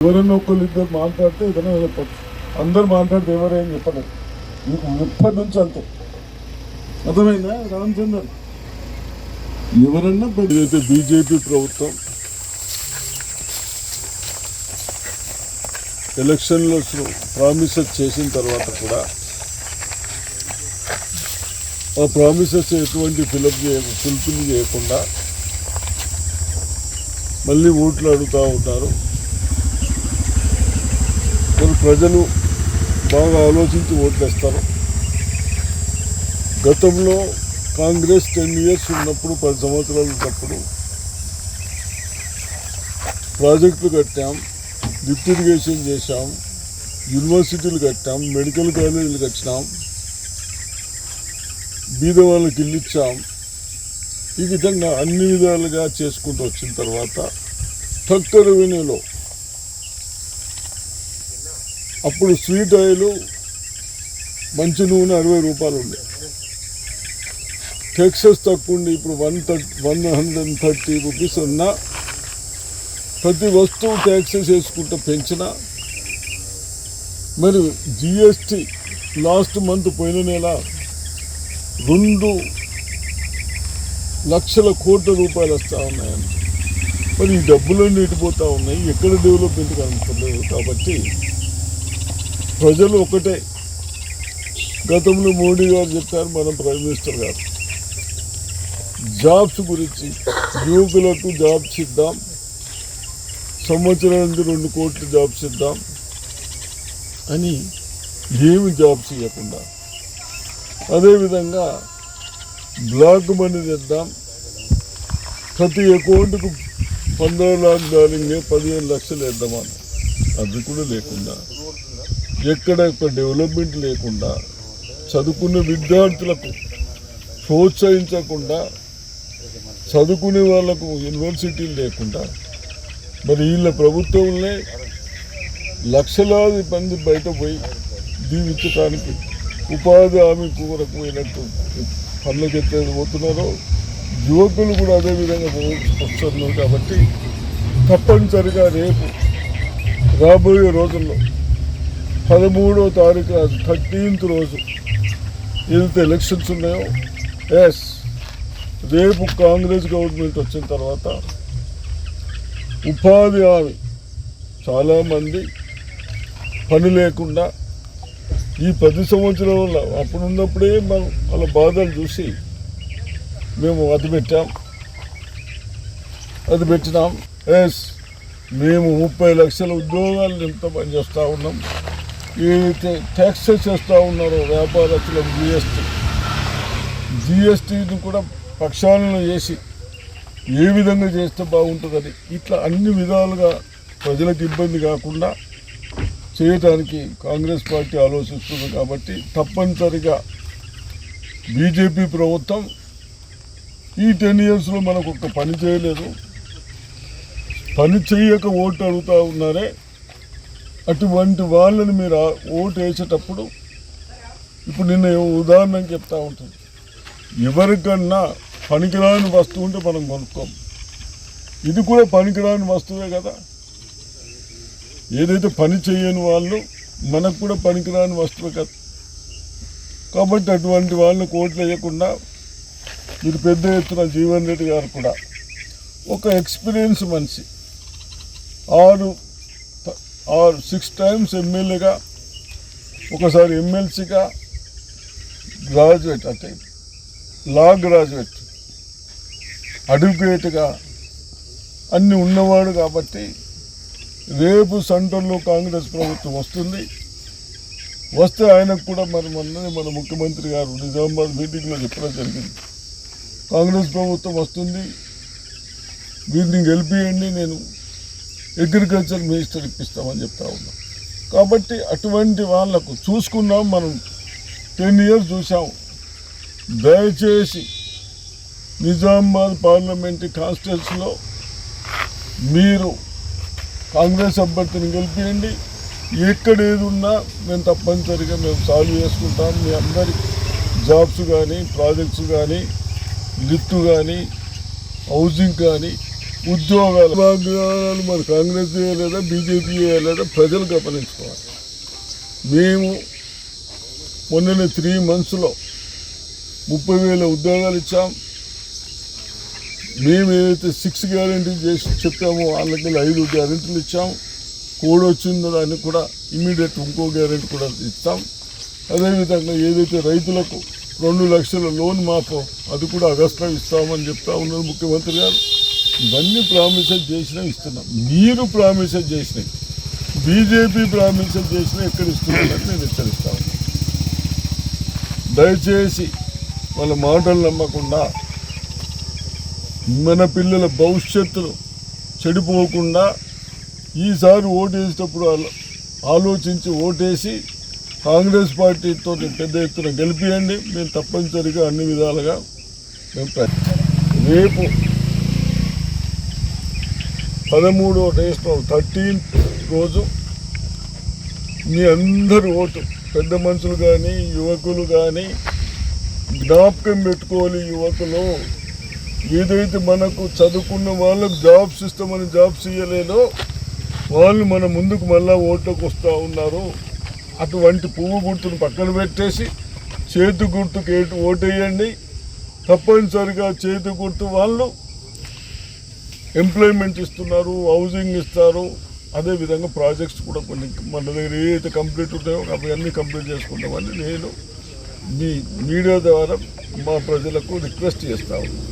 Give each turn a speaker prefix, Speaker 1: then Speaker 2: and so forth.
Speaker 1: ఎవరైనా ఒకళ్ళు ఇద్దరు మాట్లాడితే ఏదైనా చెప్పచ్చు. అందరు మాట్లాడితే ఎవరేం చెప్పలేదు మీకు ఎప్పటి నుంచి అంతే. అర్థమైందా? రామచంద్ర ఎవరన్నా ఏదైతే బీజేపీ ప్రభుత్వం ఎలక్షన్లో ప్రామిసెస్ చేసిన తర్వాత కూడా ఆ ప్రామిసెస్ ఎటువంటి ఫిలప్ చేయ ఫుల్ఫిల్ చేయకుండా మళ్ళీ ఓట్లు అడుగుతూ ఉంటారు ప్రజలు బాగా ఆలోచించి ఓట్లేస్తారు. గతంలో కాంగ్రెస్ టెన్ ఇయర్స్ ఉన్నప్పుడు పది సంవత్సరాలు ఉన్నప్పుడు ప్రాజెక్టులు కట్టాం లిఫ్ట్ ఇరిగేషన్ చేశాం యూనివర్సిటీలు కట్టాం మెడికల్ కాలేజీలు కట్టినాం బీద వాళ్ళకి ఇల్లు ఇచ్చాం. ఈ విధంగా అన్ని విధాలుగా చేసుకుంటూ వచ్చిన తర్వాత తక్కువ రెవెన్యూలో అప్పుడు స్వీట్ ఆయిల్ మంచి నూనె అరవై రూపాయలు ఉండే. టెక్సెస్ తక్కువ ఉండి ఇప్పుడు one thirty one hundred and thirty rupees ఉన్నా ప్రతి వస్తువు ట్యాక్సెస్ వేసుకుంటూ పెంచిన మరి జిఎస్టి లాస్ట్ మంత్ పోయిన నెల రెండు లక్షల కోట్ల రూపాయలు వస్తూ ఉన్నాయండి మరి ఈ డబ్బులన్నీ ఇటుపోతూ ఉన్నాయి ఎక్కడ డెవలప్మెంట్ కనుక్కోలేదు కాబట్టి ప్రజలు ఒకటే. గతంలో మోడీ గారు చెప్పారు మన ప్రైమ్ మినిస్టర్ గారు. జాబ్స్ గురించి యువకులకు జాబ్స్ ఇద్దాం. సంవత్సరానికి రెండు కోట్లు జాబ్స్ ఇద్దాం అని ఏమి జాబ్స్ ఇవ్వకుండా అదేవిధంగా బ్లాక్ మనీ తెద్దాం. ప్రతి అకౌంట్కు పంద్రహ లాక్ డాలింగ్ పదిహేను లక్షలు వేద్దామని. అది కూడా లేకుండా. ఎక్కడ ఒక డెవలప్మెంట్ లేకుండా చదువుకున్న విద్యార్థులకు ప్రోత్సహించకుండా చదువుకునే వాళ్ళకు యూనివర్సిటీలు లేకుండా మరి వీళ్ళ ప్రభుత్వంలో లక్షలాది మంది బయట పోయి జీవించడానికి ఉపాధి హామీ కూరకు పోయినట్టు పనులకు ఎట్లయితే పోతున్నారో యువకులు కూడా అదే విధంగా వస్తున్నారు కాబట్టి తప్పనిసరిగా రేపు రాబోయే రోజుల్లో పదమూడో తారీఖు థర్టీన్త్ రోజు. ఏదైతే ఎలక్షన్స్ ఉన్నాయో ఎస్ రేపు కాంగ్రెస్ గవర్నమెంట్ వచ్చిన తర్వాత ఉపాధి హామీ చాలామంది పని లేకుండా ఈ పది సంవత్సరాల అప్పుడు ఉన్నప్పుడే మనం వాళ్ళ బాధలు చూసి మేము అది పెట్టాం. అది పెట్టినాం. ఎస్ మేము ముప్పై లక్షల ఉద్యోగాలు నిమిత్త పనిచేస్తూ ఉన్నాం. ఏదైతే ట్యాక్సెస్ చేస్తూ ఉన్నారో వ్యాపారస్తులకు జిఎస్టీ జిఎస్టీని కూడా పక్షాలను చేసి ఏ విధంగా చేస్తే బాగుంటుందని ఇట్లా అన్ని విధాలుగా ప్రజలకు ఇబ్బంది కాకుండా చేయటానికి కాంగ్రెస్ పార్టీ ఆలోచిస్తుంది కాబట్టి తప్పనిసరిగా బీజేపీ ప్రభుత్వం ఈ టెన్ ఇయర్స్లో మనకు ఒక పని చేయలేదు. పని చేయక ఓటు అడుగుతూ ఉన్నారే అటువంటి వాళ్ళని మీరు ఓటు వేసేటప్పుడు ఇప్పుడు నిన్న ఉదాహరణకు చెప్తా ఉంటుంది ఎవరికన్నా పనికిరాని వస్తువు ఉంటే మనం కొనుక్కోం ఇది కూడా పనికిరాని వస్తువే కదా. ఏదైతే పని చేయని వాళ్ళు మనకు కూడా పనికిరాని వస్తువే కదా. కాబట్టి అటువంటి వాళ్ళని కోట్లు వేయకుండా మీరు పెద్ద ఎత్తున జీవన్ రెడ్డి గారు కూడా ఒక ఎక్స్పీరియన్స్ మనిషి. ఆరు ఆర్ సిక్స్ టైమ్స్ ఎమ్మెల్యేగా ఒకసారి ఎమ్మెల్సీగా గ్రాడ్యుయేట్ అంటే లా గ్రాడ్యుయేట్ అడ్వకేట్గా అన్ని ఉన్నవాడు కాబట్టి రేపు సెంటర్లో కాంగ్రెస్ ప్రభుత్వం వస్తుంది. వస్తే ఆయనకు కూడా మరి మొన్ననే మన ముఖ్యమంత్రి గారు నిజామాబాద్ మీటింగ్లో చెప్పడం జరిగింది. కాంగ్రెస్ ప్రభుత్వం వస్తుంది. వీరిని గెలిపియండి నేను అగ్రికల్చర్ మినిస్టర్ ఇప్పిస్తామని చెప్తా ఉన్నాం. కాబట్టి అటువంటి వాళ్ళకు చూసుకున్నాం మనం టెన్ ఇయర్స్ చూసాం దయచేసి నిజామాబాద్ పార్లమెంట్ కాన్స్టిట్యూన్సీలో మీరు కాంగ్రెస్ అభ్యర్థిని గెలిపియండి. ఎక్కడ ఏది ఉన్నా మేము తప్పనిసరిగా మేము సాల్వ్ చేసుకుంటాం. మీ అందరి జాబ్స్ కానీ ప్రాజెక్ట్స్ కానీ లిఫ్ట్ కానీ హౌసింగ్ కానీ ఉద్యోగాలు ఉద్యోగాలు మరి కాంగ్రెస్ చేయలేదా బీజేపీ చేయలేదా ప్రజలు గమనించుకోవాలి మేము మొన్న త్రీ మంత్స్లో ముప్పై వేల ఉద్యోగాలు ఇచ్చాం. మేము ఏదైతే సిక్స్ గ్యారెంటీ చేసి చెప్పామో వాళ్ళకి ఐదు గ్యారెంటీలు ఇచ్చాం. కోడ్ వచ్చిందో దాన్ని కూడా ఇమీడియట్ ఇంకో గ్యారెంటీ కూడా ఇస్తాం. అదేవిధంగా ఏదైతే రైతులకు రెండు లక్షల లోన్ మాఫో అది కూడా అగస్టులో ఇస్తామని చెప్తా ఉన్నారు ముఖ్యమంత్రి గారు. ఇవన్నీ ప్రామిసెస్ చేసినా ఇస్తున్నాం. మీరు ప్రామిసెస్ చేసినాయి. బీజేపీ ప్రామిసెస్ చేసినా ఎక్కడ ఇస్తున్నారని నేను హెచ్చరిస్తా దయచేసి వాళ్ళ మాటలు నమ్మకుండా మన పిల్లల భవిష్యత్తును చెడిపోకుండా ఈసారి ఓటేసేటప్పుడు ఆలోచించి ఓటేసి కాంగ్రెస్ పార్టీతో పెద్ద ఎత్తున గెలిపియండి. మేము తప్పనిసరిగా అన్ని విధాలుగా మేము రేపు పదమూడో రేస్లో థర్టీన్త్ రోజు మీ అందరు ఓటు పెద్ద మనుషులు కానీ యువకులు కానీ జ్ఞాపకం పెట్టుకోవాలి యువకులు. ఏదైతే మనకు చదువుకున్న వాళ్ళకు జాబ్స్ ఇస్తామని జాబ్స్ ఇవ్వలేదో వాళ్ళు మన ముందుకు మళ్ళా ఓట్లోకి వస్తూ ఉన్నారు. అటువంటి పువ్వు గుర్తును పక్కన పెట్టేసి చేతి గుర్తుకు ఏటు ఓటేయండి. తప్పనిసరిగా చేతి గుర్తు వాళ్ళు ఎంప్లాయ్మెంట్ ఇస్తున్నారు హౌసింగ్ ఇస్తారు. అదేవిధంగా ప్రాజెక్ట్స్ కూడా కొన్ని మన దగ్గర ఏదైతే కంప్లీట్ ఉంటాయో అవన్నీ కంప్లీట్ చేసుకుంటామని నేను మీ మీడియా ద్వారా మా ప్రజలకు రిక్వెస్ట్ చేస్తా ఉన్నాను.